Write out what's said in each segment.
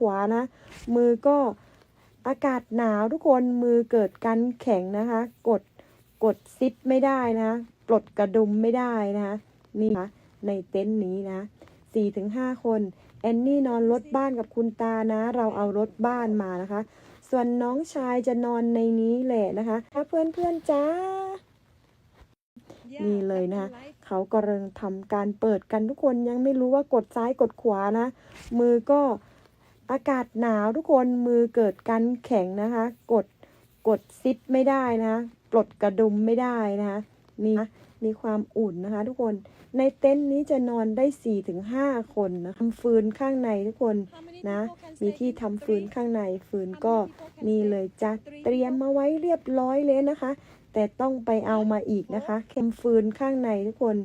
ขวานะ มือก็อากาศหนาวทุกคนมือเกิดการแข็งนะคะ กดกดซิปไม่ได้นะปลดกระดุมไม่ได้นะคะนี่นะในเต็นท์นี้นะสี่ถึงห้าคนแอนนี่นอนรถบ้านกับคุณตานะ เราเอารถบ้านมานะคะ ส่วนน้องชายจะนอนในนี้แหละนะคะ ถ้าเพื่อนเพื่อนๆจ้า นี่เลยนะคะเขากำลังทำการเปิดกันทุกคนยังไม่รู้ว่ากดซ้ายกดขวานะ มือก็ อากาศหนาวทุกคนมือเกิดการแข็งนะคะ กดกดซิปไม่ได้นะปลดกระดุมไม่ได้นะคะนี่นะมีความอุ่นนะคะ ทุกคนในเต็นท์นี้จะนอนได้4ี่ถึงห้าคนนะทำฟืนข้างในทุกคนนะ มีที่ทำฟืนข้างในฟืนก็นี่เลยจะเตรียมมาไว้เรียบร้อยเลยนะคะ แต่ต้องไปเอามาอีกนะคะเข็มฟืนข้างในทุกคน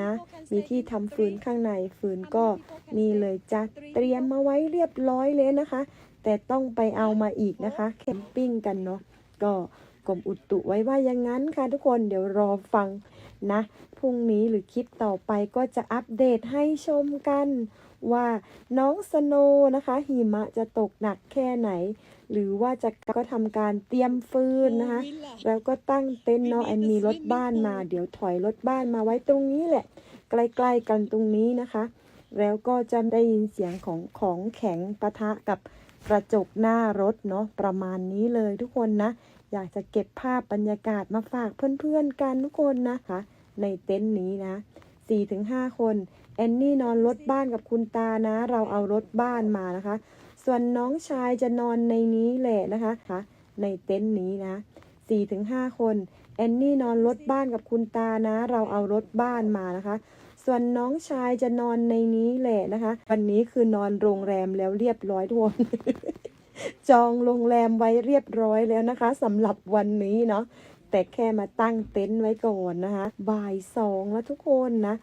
นะ มีที่ทำฟืนข้างในฟืนก็ นี่เลยจะเตรียมมาไว้เรียบร้อยเลยนะคะ แต่ต้องไปเอามาอีกนะคะแคมปิ้งกันเนาะก็กรมอุตุไว้ว่าอย่างนั้นค่ะทุกคนเดี๋ยวรอฟังนะพรุ่งนี้หรือคลิปต่อไปก็จะอัปเดตให้ชมกัน ว่าน้องสโนว์นะคะหิมะจะตกหนักแค่ไหน หรือว่าจะก็ทำการเตรียมฟืนนะคะ แล้วก็ตั้งเต็นท์เนาะแอนมีรถบ้านมา เดี๋ยวถอยรถบ้านมาไว้ตรงนี้แหละ ใกล้ๆกันตรงนี้นะคะ แล้วก็จะได้ยินเสียงของของแข็งปะทะกับกระจกหน้ารถเนาะประมาณนี้เลยทุกคนนะ อยากจะเก็บภาพบรรยากาศมาฝากเพื่อนๆกันทุกคนนะคะ ในเต็นท์นี้นะ4-5 คน แอนนี่นอนรถบ้านกับคุณตานะ เราเอารถบ้านมานะคะ ส่วนน้องชายจะนอนในนี้แหละนะคะคะในเต็นท์นี้นะ4-5 คน แอนนี่นอนรถบ้านกับคุณตานะ เราเอารถบ้านมานะคะ ส่วนน้องชายจะนอนในนี้แหละนะคะ วันนี้คือนอนโรงแรมแล้วเรียบร้อยทุกคนจองโรงแรมไว้เรียบร้อยแล้วนะคะสำหรับวันนี้เนาะแต่แค่มาตั้งเต็นท์ไว้ก่อนนะคะบ่ายสองแล้วทุกคนนะ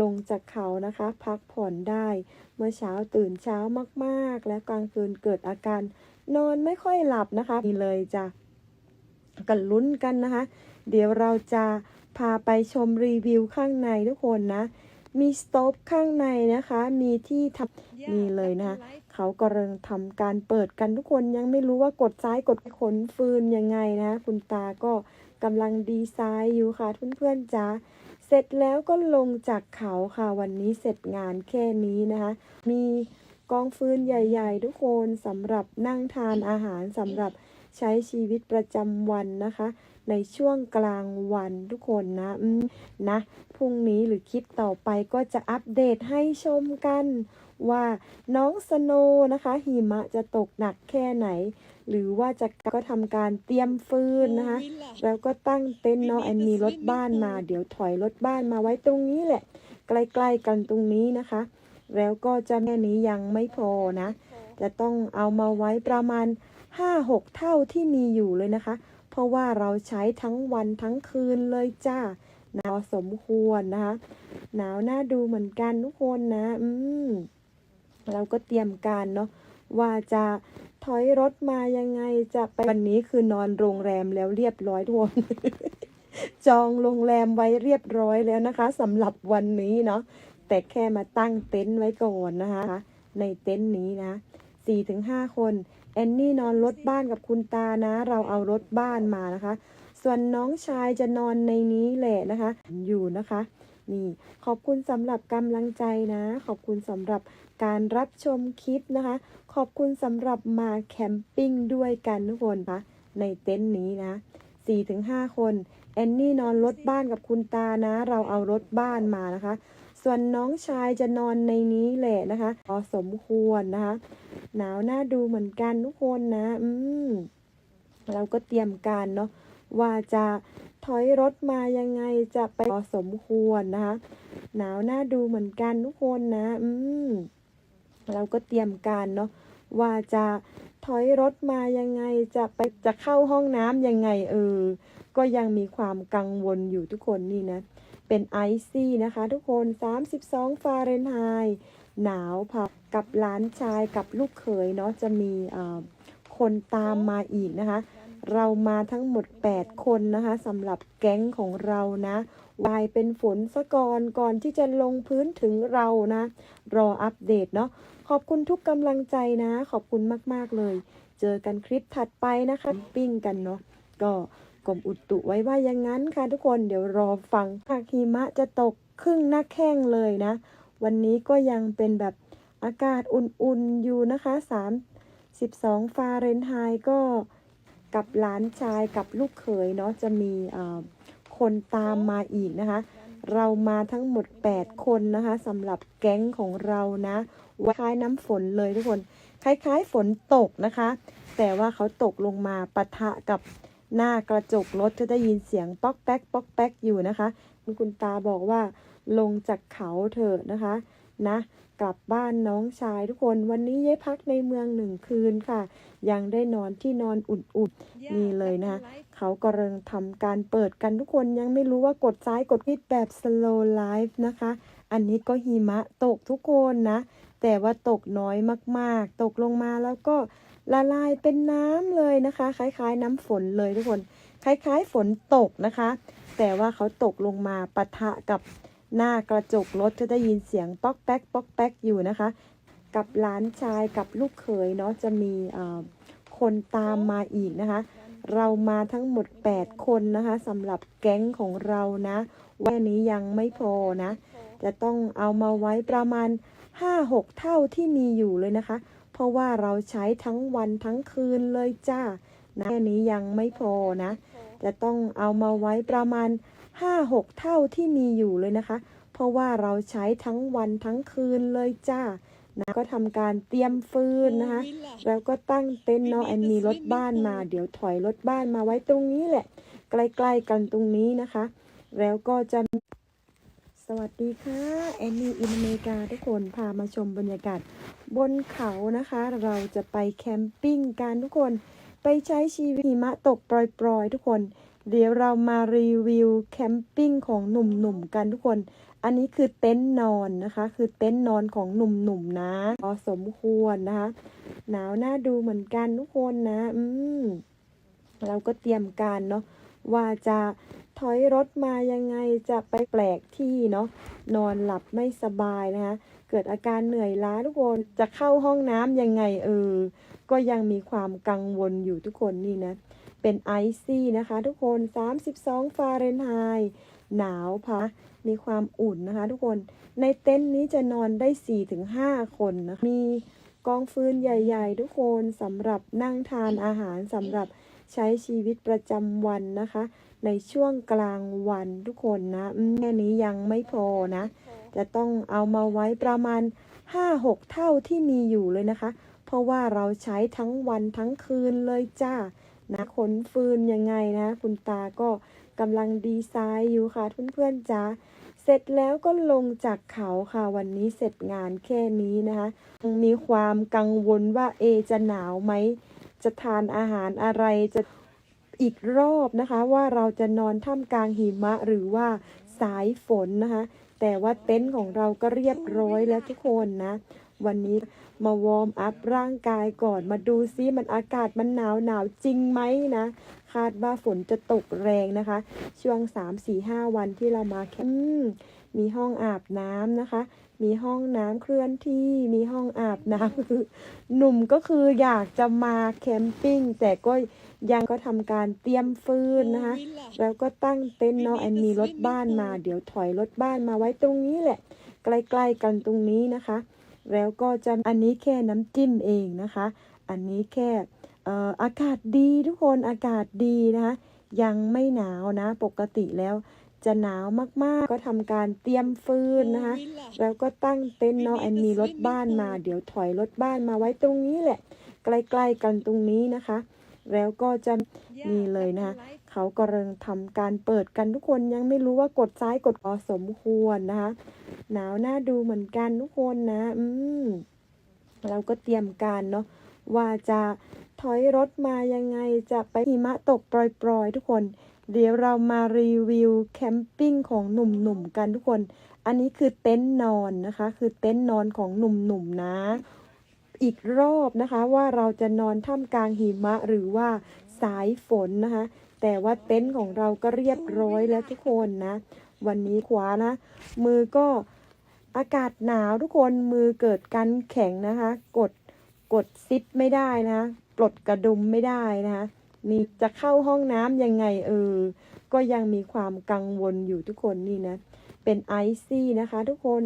ลงจากเขานะคะ พักผ่อนได้ เมื่อเช้าตื่นเช้ามากๆ และกลางคืนเกิดอาการ นอนไม่ค่อยหลับนะคะนี่เลยจ้ะกันลุ้นกันนะคะ เดี๋ยวเราจะพาไปชมรีวิวข้างในทุกคนนะ มีสโต๊ปข้างในนะคะ มีที่ทำนี่เลยนะคะเขากำลังทำการเปิดกันทุกคนยังไม่รู้ว่ากดซ้ายกดขนฟืนยังไงนะ คุณตาก็กำลังดีไซน์อยู่ค่ะเพื่อนๆจ้าเสร็จแล้วก็ลงจากเขาค่ะวันนี้เสร็จงานแค่นี้นะคะ มีกองฟืนใหญ่ ๆ ทุกคนสำหรับนั่งทานอาหารสำหรับใช้ชีวิตประจำวันนะคะ ในช่วงกลางวันทุกคนนะอืมนะพรุ่งนี้หรือคลิปต่อไปก็จะอัปเดตให้ชมกัน ว่าน้องสโนว์นะคะ หิมะจะตกหนักแค่ไหน หรือว่าจะก็ทำการเตรียมฟืนนะคะ แล้วก็ตั้งเต็นท์เนาะแอนมีรถบ้านมา เดี๋ยวถอยรถบ้านมาไว้ตรงนี้แหละ ใกล้ๆกันตรงนี้นะคะ แล้วก็จะแม่นี้ยังไม่พอนะ จะต้องเอามาไว้ประมาณ5-6เท่าที่มีอยู่เลยนะคะเพ ราะว่าเราใช้ทั้งวันทั้งคืนเลยจ้าหนาวสมควรนะคะ หนาวน่าดูเหมือนกันทุกคนนะ อืม เราก็เตรียมการเนาะว่าจะถอยรถมายังไงจะไปวันนี้คือนอนโรงแรมแล้วเรียบร้อยทุกคนจองโรงแรมไว้เรียบร้อยแล้วนะคะสำหรับวันนี้เนาะแต่แค่มาตั้งเต็นท์ไว้ก่อนนะคะ ในเต็นท์นี้นะ4-5คน แอนนี่นอนรถบ้านกับคุณตานะ เราเอารถบ้านมานะคะ ส่วนน้องชายจะนอนในนี้แหละนะคะ อยู่นะคะ นี่ขอบคุณสำหรับกำลังใจนะ ขอบคุณสำหรับการรับชมคลิปนะคะ ขอบคุณสำหรับมาแคมปิ้งด้วยกันทุกคนนะในเต็นท์นี้นะ4-5 คน แอนนี่นอนรถบ้านกับคุณตานะ เราเอารถบ้านมานะคะ ส่วนน้องชายจะนอนในนี้แหละนะคะพอสมควรนะคะ หนาวน่าดูเหมือนกันทุกคนนะ อืมเราก็เตรียมการเนาะว่าจะถอยรถมายังไงจะไปพอสมควรนะคะ หนาวน่าดูเหมือนกันทุกคนนะ อืมเราก็เตรียมการเนาะว่าจะถอยรถมายังไงจะไปจะเข้าห้องน้ำยังไงเออ ก็ยังมีความกังวลอยู่ทุกคนนี่นะ เป็นไอซี่นะคะ ทุกคน 32 ฟาเรนไฮต์หนาวค่ะกับหลานชายกับลูกเขยเนาะจะมีคนตามมาอีกนะคะ เรามาทั้งหมด 8 คนนะคะสำหรับแก๊งของเรานะวายเป็นฝนซะกอนก่อนที่จะลงพื้นถึงเรานะ รออัปเดตเนาะขอบคุณทุกกำลังใจนะ ขอบคุณมาก ๆ เลย เจอกันคลิปถัดไปนะคะ ปิ้งกันเนาะก็ กรมอุตุไว้ว่าอย่างนั้นค่ะทุกคนเดี๋ยวรอฟังหากหิมะจะตกครึ่งหน้าแข้งเลยนะ วันนี้ก็ยังเป็นแบบอากาศอุ่นๆอยู่นะคะ 32 ฟาเรนไฮต์ก็กับหลานชายกับลูกเขยเนาะจะมีคนตามมาอีกนะคะ เรามาทั้งหมด 8 คนนะคะสำหรับแก๊งของเรานะคล้ายน้ำฝนเลยทุกคน คล้ายๆฝนตกนะคะ แต่ว่าเขาตกลงมาปะทะกับ หน้ากระจกรถจะได้ยินเสียงป๊อกแป๊กป๊อกแป๊กอยู่นะคะคุณตาบอกว่าลงจากเขาเถอะนะคะนะกลับบ้านน้องชายทุกคนวันนี้ย้ายพักในเมืองหนึ่งคืนค่ะ ยังได้นอนที่นอนอุ่นๆนี่เลยนะคะเขากำลังทำการเปิดกันทุกคนยังไม่รู้ว่ากดซ้ายกดผิดแบบ slow life นะคะ อันนี้ก็หิมะตกทุกคนนะ แต่ว่าตกน้อยมากๆ ตกลงมาแล้วก็ ละลายเป็นน้ำเลยนะคะ คล้าย ๆ น้ำฝนเลยทุกคน คล้าย ๆ ฝนตกนะคะ แต่ว่าเขาตกลงมาปะทะกับหน้ากระจกรถจะได้ยินเสียงป๊อกแป๊กป๊อกแป๊กอยู่นะคะ กับหลานชายกับลูกเขยเนาะจะมีคนตามมาอีกนะคะ เรามาทั้งหมด 8 คนนะคะสำหรับแก๊งของเรานะวันนี้ยังไม่พอนะ จะต้องเอามาไว้ประมาณ 5-6 เท่าที่มีอยู่เลยนะคะ เพราะว่าเราใช้ทั้งวันทั้งคืนเลยจ้านะแค่นี้ยังไม่พอนะ จะต้องเอามาไว้ประมาณ 5-6 เท่าที่มีอยู่เลยนะคะ เพราะว่าเราใช้ทั้งวันทั้งคืนเลยจ้านะก็ทำการเตรียมฟืนนะคะ แล้วก็ตั้งเต็นท์เนาะแอนมีรถบ้านมา เดี๋ยวถอยรถบ้านมาไว้ตรงนี้แหละ ใกล้ๆกันตรงนี้นะคะ แล้วก็จะ สวัสดีค่ะแอนนี่อินอเมริกาทุกคนพามาชมบรรยากาศบนเขานะคะ เราจะไปแคมปิ้งกันทุกคนไปใช้ชีวิตหิมะตกปล่อยๆ ทุกคน เดี๋ยวเรามารีวิวแคมปิ้งของหนุ่มๆกันทุกคน อันนี้คือเต็นท์นอนนะคะ คือเต็นท์นอนของหนุ่มๆนะพอสมควรนะคะ หนาวน่าดูเหมือนกันทุกคนนะ อืมเราก็เตรียมการเนาะว่าจะ ถอยรถมายังไงจะไปแปลกที่เนาะนอนหลับไม่สบายนะคะ เกิดอาการเหนื่อยล้าทุกคนจะเข้าห้องน้ำยังไงเออ ก็ยังมีความกังวลอยู่ทุกคนนี่นะ เป็นไอซี่นะคะทุกคน 32 ฟาเรนไฮต์หนาวพะมีความอุ่นนะคะทุกคนในเต็นท์นี้จะนอนได้ 4-5 คนนะคะมีกองฟืนใหญ่ ๆ ทุกคนสำหรับนั่งทานอาหารสำหรับใช้ชีวิตประจำวันนะคะ ในช่วงกลางวันทุกคนนะอืมแค่นี้ยังไม่พอนะ จะต้องเอามาไว้ประมาณ 5-6 เท่าที่มีอยู่เลยนะคะ เพราะว่าเราใช้ทั้งวันทั้งคืนเลยจ้านะขนฟืนยังไงนะ คุณตาก็กำลังดีไซน์อยู่ค่ะเพื่อนๆจ้าเสร็จแล้วก็ลงจากเขาค่ะวันนี้เสร็จงานแค่นี้นะคะมีความกังวลว่าเอจะหนาวไหม จะทานอาหารอะไรจะ อีกรอบนะคะว่าเราจะนอนท่ามกลางหิมะหรือว่าสายฝนนะคะ แต่ว่าเต็นท์ของเราก็เรียบร้อยแล้วทุกคนนะ วันนี้มาวอร์มอัพร่างกายก่อนมาดูซิมันอากาศมันหนาวหนาวจริงไหมนะ คาดว่าฝนจะตกแรงนะคะ ช่วง 3-4-5 วันที่เรามาแคมป์มีห้องอาบน้ำนะคะ มีห้องน้ำเคลื่อนที่ มีห้องอาบน้ำคือหนุ่มก็คืออยากจะมาแคมปิ้งแต่ก็ ยังก็ทำการเตรียมฟืนนะคะ แล้วก็ตั้งเต็นท์เนาะแอนมีรถบ้านมา เดี๋ยวถอยรถบ้านมาไว้ตรงนี้แหละ ใกล้ๆกันตรงนี้นะคะ แล้วก็จะอันนี้แค่น้ำจิ้มเองนะคะ อันนี้แค่เอ่ออากาศดีทุกคนอากาศดีนะคะ ยังไม่หนาวนะ ปกติแล้วจะหนาวมากๆ ก็ทำการเตรียมฟืนนะคะ แล้วก็ตั้งเต็นท์เนาะแอนมีรถบ้านมา เดี๋ยวถอยรถบ้านมาไว้ตรงนี้แหละ ใกล้ๆกันตรงนี้นะคะ แล้วก็จะนี่เลยนะคะเขากำลังทำการเปิดกันทุกคนยังไม่รู้ว่ากดซ้ายกดพอสมควรนะคะหนาวน่าดูเหมือนกันทุกคนนะ อืมเราก็เตรียมการเนาะว่าจะถอยรถมายังไงจะไปหิมะตกปล่อยๆ ทุกคน เดี๋ยวเรามารีวิวแคมปิ้งของหนุ่มๆกันทุกคน อันนี้คือเต็นท์นอนนะคะ คือเต็นท์นอนของหนุ่มๆนะ อีกรอบนะคะ ว่าเราจะนอนท่ามกลางหิมะหรือว่าสายฝนนะคะ แต่ว่าเต็นท์ของเราก็เรียบร้อยแล้วทุกคนนะ วันนี้ขวานะ มือก็อากาศหนาวทุกคนมือเกิดการแข็งนะคะ กดกดซิปไม่ได้นะคะปลดกระดุมไม่ได้นะคะนี่จะเข้าห้องน้ำยังไงเออ ก็ยังมีความกังวลอยู่ทุกคนนี่นะ เป็นไอซี่นะคะทุกคน